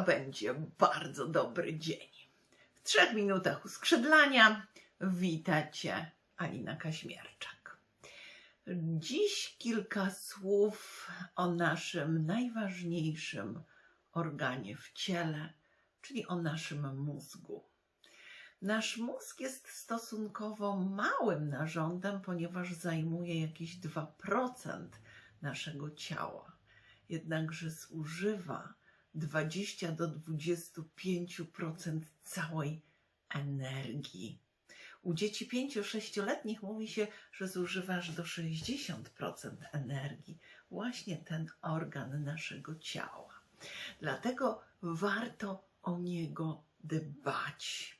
będzie bardzo dobry dzień. W trzech minutach uskrzydlania witacie Alina Kaśmierczak. Dziś kilka słów o naszym najważniejszym organie w ciele, czyli o naszym mózgu. Nasz mózg jest stosunkowo małym narządem, ponieważ zajmuje jakieś 2% naszego ciała. Jednakże zużywa 20 do 25% całej energii. U dzieci 5-6-letnich mówi się, że zużywasz do 60% energii. Właśnie ten organ naszego ciała. Dlatego warto o niego dbać.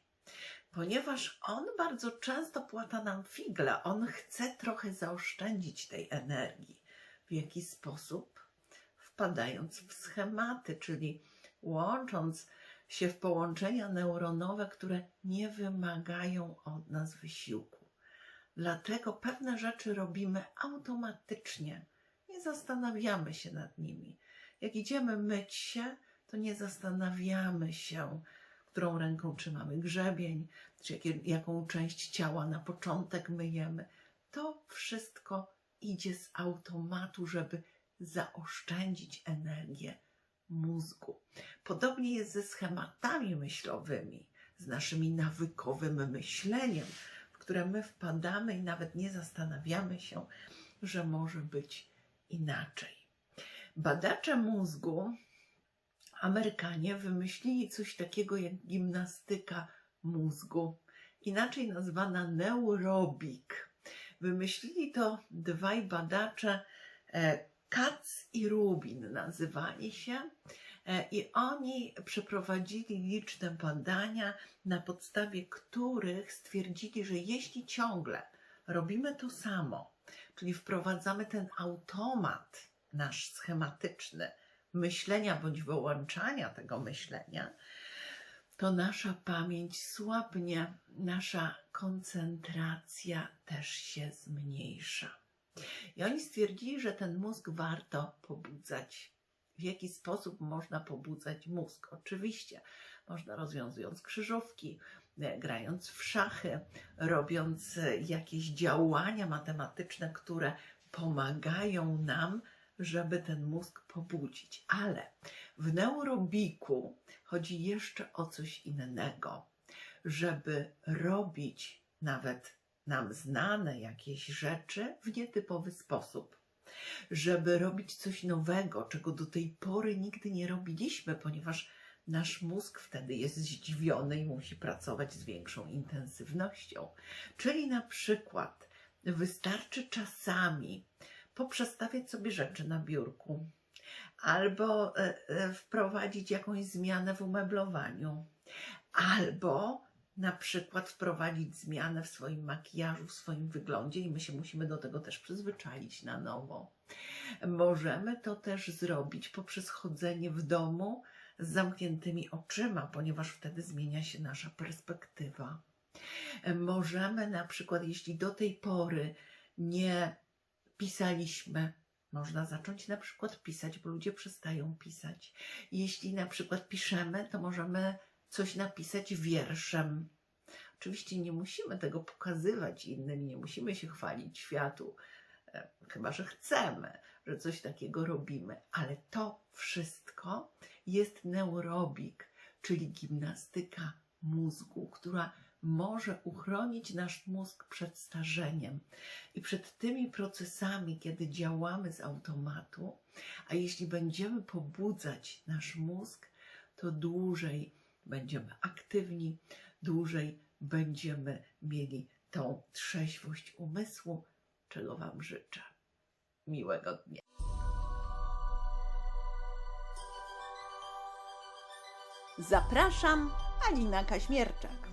Ponieważ on bardzo często płata nam figle, on chce trochę zaoszczędzić tej energii. W jaki sposób? Wpadając w schematy, czyli łącząc się w połączenia neuronowe, które nie wymagają od nas wysiłku. Dlatego pewne rzeczy robimy automatycznie, nie zastanawiamy się nad nimi. Jak idziemy myć się, to nie zastanawiamy się, którą ręką trzymamy grzebień, czy jaką część ciała na początek myjemy. To wszystko idzie z automatu, żeby zaoszczędzić energię mózgu. Podobnie jest ze schematami myślowymi, z naszymi nawykowym myśleniem, w które my wpadamy i nawet nie zastanawiamy się, że może być inaczej. Badacze mózgu, Amerykanie, wymyślili coś takiego jak gimnastyka mózgu, inaczej nazwana neurobik. Wymyślili to dwaj badacze, Katz i Rubin nazywali się. E, I oni przeprowadzili liczne badania, na podstawie których stwierdzili, że jeśli ciągle robimy to samo, czyli wprowadzamy ten automat nasz schematyczny myślenia bądź wyłączania tego myślenia, to nasza pamięć słabnie, nasza koncentracja też się zmniejsza. I oni stwierdzili, że ten mózg warto pobudzać. W jaki sposób można pobudzać mózg? Oczywiście, można rozwiązując krzyżówki, e, grając w szachy, robiąc e, jakieś działania matematyczne, które pomagają nam, żeby ten mózg pobudzić. Ale w neurobiku chodzi jeszcze o coś innego, żeby robić nawet nam znane jakieś rzeczy w nietypowy sposób. Żeby robić coś nowego, czego do tej pory nigdy nie robiliśmy, ponieważ nasz mózg wtedy jest zdziwiony i musi pracować z większą intensywnością. Czyli na przykład wystarczy czasami poprzestawiać sobie rzeczy na biurku, albo e, e, wprowadzić jakąś zmianę w umeblowaniu, albo na przykład wprowadzić zmianę w swoim makijażu, w swoim wyglądzie i my się musimy do tego też przyzwyczaić na nowo. Możemy to też zrobić poprzez chodzenie w domu z zamkniętymi oczyma, ponieważ wtedy zmienia się nasza perspektywa. Możemy na przykład, jeśli do tej pory nie pisaliśmy, można zacząć na przykład pisać, bo ludzie przestają pisać. Jeśli na przykład piszemy, to możemy coś napisać wierszem. Oczywiście nie musimy tego pokazywać innym, nie musimy się chwalić światu, e, chyba że chcemy, że coś takiego robimy, ale to wszystko jest neurobik, czyli gimnastyka mózgu, która może uchronić nasz mózg przed starzeniem i przed tymi procesami, kiedy działamy z automatu, a jeśli będziemy pobudzać nasz mózg, to dłużej będziemy aktywni, dłużej będziemy mieli tą trzeźwość umysłu, czego Wam życzę. Miłego dnia. Zapraszam, Alina Kaśmierczak.